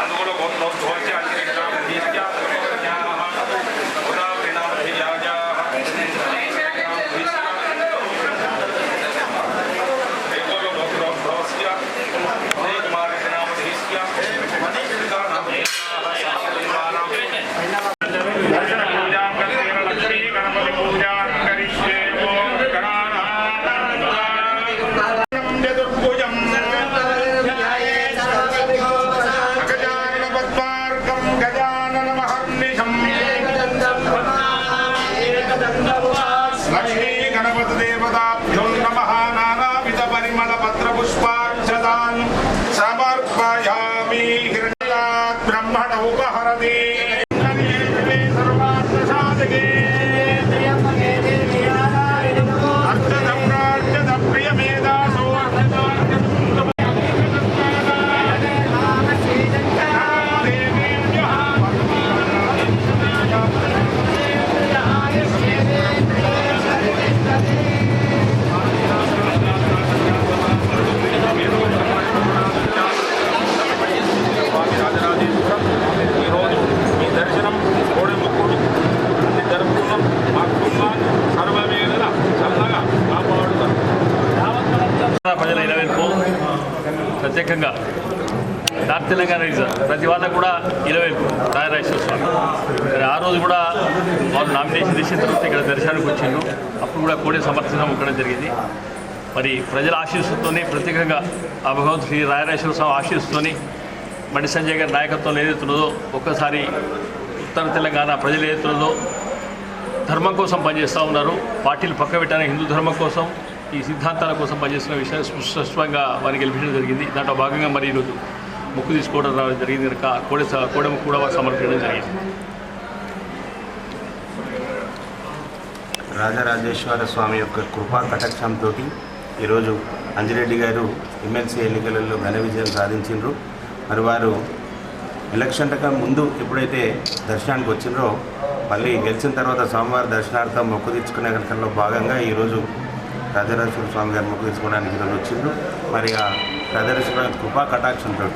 আলুগুলো বন্ধ হয়েছে ಉಪಹರತಿ ప్రజల ఇరవేర్పు ప్రత్యేకంగా నార్త్ తెలంగాణ రీజన్ ప్రతి వాళ్ళకు కూడా ఇరవేర్పు రాయరాజేశ్వర స్వామి మరి ఆ రోజు కూడా వాళ్ళు నామినేషన్ చేసిన తర్వాత ఇక్కడ దర్శనానికి వచ్చిండు అప్పుడు కూడా కోడి సమర్థనం ఇక్కడ జరిగింది. మరి ప్రజల ఆశీస్సుతోనే ప్రత్యేకంగా ఆ భగవంతు శ్రీ రాయరాజేశ్వర స్వామి ఆశీస్సుతోని బండి సంజయ్ గారి నాయకత్వంలో ఏదైతున్నదో ఒక్కసారి ఉత్తర తెలంగాణ ప్రజలు ఏదైతున్నదో ధర్మం కోసం పనిచేస్తూ ఉన్నారు. పార్టీలు పక్క పెట్టడానికి హిందూ ధర్మం కోసం ఈ సిద్ధాంతాల కోసం పనిచేసిన విషయం స్పష్టంగా వారికి గెలిపించడం జరిగింది. దాంట్లో భాగంగా మరి ఈరోజు ముక్కు తీసుకోవడం జరిగింది. కనుక కోడె కోడె కూడా వారు సమర్పించడం జరిగింది. రాజరాజేశ్వర స్వామి యొక్క కృపా కటాక్షంతో ఈరోజు అంజిరెడ్డి గారు ఎమ్మెల్సీ ఎన్నికలలో ఘన విజయం సాధించిండ్రు. మరి వారు ఎలక్షన్ కన్నా ముందు ఎప్పుడైతే దర్శనానికి వచ్చిండ్రో మళ్ళీ గెలిచిన తర్వాత సోమవారం దర్శనార్థం మొక్కు తీర్చుకునే కనుకలో భాగంగా ఈరోజు రాజరాజేశ్వర స్వామి గారు మొక్కు తీసుకోవడానికి ఈరోజు వచ్చిండ్రు. మరి ఆ రాజరాజేశ్వర కృపా కటాక్షంతో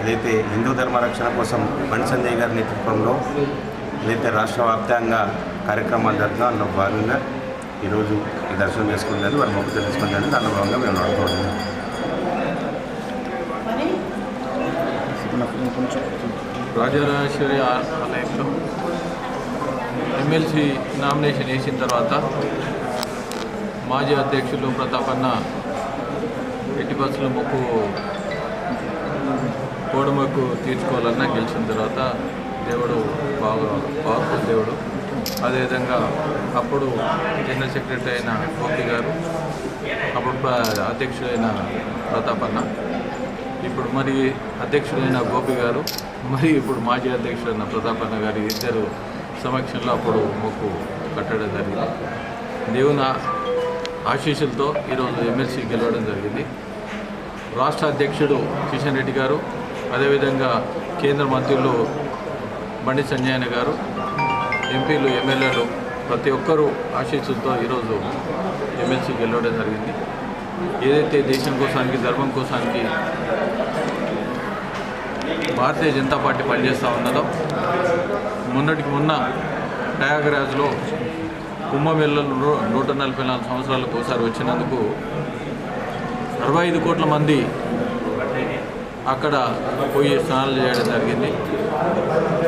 ఏదైతే హిందూ ధర్మ రక్షణ కోసం బండి సంజయ్ గారి నేతృత్వంలో ఏదైతే రాష్ట్ర వ్యాప్తంగా కార్యక్రమాలు జరుగుతుందో అందులో భాగంగా ఈరోజు ఈ దర్శనం చేసుకుందని వారి మొక్కు తెలుసుకుందని దానిలో భాగంగా మేము నడుపుకుంటున్నాం. రాజరాజేశ్వరి ఆలయంలో ఎమ్మెల్సీ నామినేషన్ వేసిన తర్వాత మాజీ అధ్యక్షులు ప్రతాపన్న ఎట్టి బస్సుల మొక్కు కోడమొక్కు తీర్చుకోవాలన్నా గెలిచిన తర్వాత దేవుడు బాగా పవర్ఫుల్ దేవుడు. అదేవిధంగా అప్పుడు జనరల్ సెక్రటరీ అయిన గోపి గారు అప్పుడు ప్ర- అధ్యక్షుడైన ప్రతాపన్న ఇప్పుడు మరి అధ్యక్షుడైన గోపి గారు మరి ఇప్పుడు మాజీ అధ్యక్షుడైన ప్రతాపన్న గారి ఇద్దరు సమక్షంలో అప్పుడు మొక్కు కట్టడం జరిగింది. దేవుని ఆశీస్సులతో ఈరోజు ఎమ్మెల్సీ గెలవడం జరిగింది. రాష్ట్ర అధ్యక్షుడు కిషన్ రెడ్డి గారు అదేవిధంగా కేంద్ర మంత్రులు బండి సంజయన గారు ఎంపీలు ఎమ్మెల్యేలు ప్రతి ఒక్కరూ ఆశీస్సులతో ఈరోజు ఎమ్మెల్సీ గెలవడం జరిగింది. ఏదైతే దేశం కోసానికి ధర్మం కోసానికి భారతీయ జనతా పార్టీ పనిచేస్తూ ఉన్నదో మొన్నటికి మొన్న ప్రయాగరాజ్లో కుంభమేళలో నూట నలభై నాలుగు సంవత్సరాలకు ఒకసారి వచ్చినందుకు అరవై ఐదు కోట్ల మంది అక్కడ పోయి స్నానాలు చేయడం జరిగింది.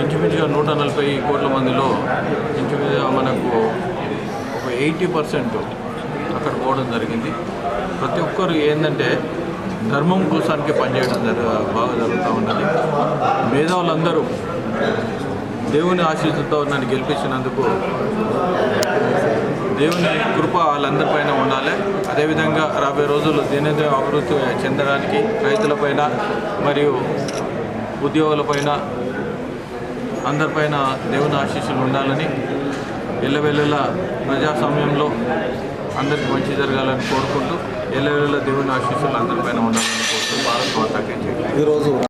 ఇంచుమించుగా నూట నలభై కోట్ల మందిలో ఇంచుమించుగా మనకు ఒక ఎయిటీ పర్సెంట్ అక్కడ పోవడం జరిగింది. ప్రతి ఒక్కరు ఏంటంటే ధర్మం కోసానికి పనిచేయడం జరగ బాగా జరుగుతూ ఉన్నది. మేధావులందరూ దేవుని ఆశీస్సుతో నన్ను గెలిపించినందుకు దేవుని కృప వాళ్ళందరిపైన ఉండాలి. అదేవిధంగా రాబోయే రోజులు దినదిన అభివృద్ధి చెందడానికి రైతులపైన మరియు ఉద్యోగులపైన అందరిపైన దేవుని ఆశీస్సులు ఉండాలని ఎల్లవెల్లెల ప్రజాస్వామ్యంలో అందరికి మంచి జరగాలని కోరుకుంటూ ఎల్లవెల్లెల దేవుని ఆశీస్సులు అందరిపైన ఉండాలని కోరుకుంటూ భారత్ మాతాకి ఈరోజు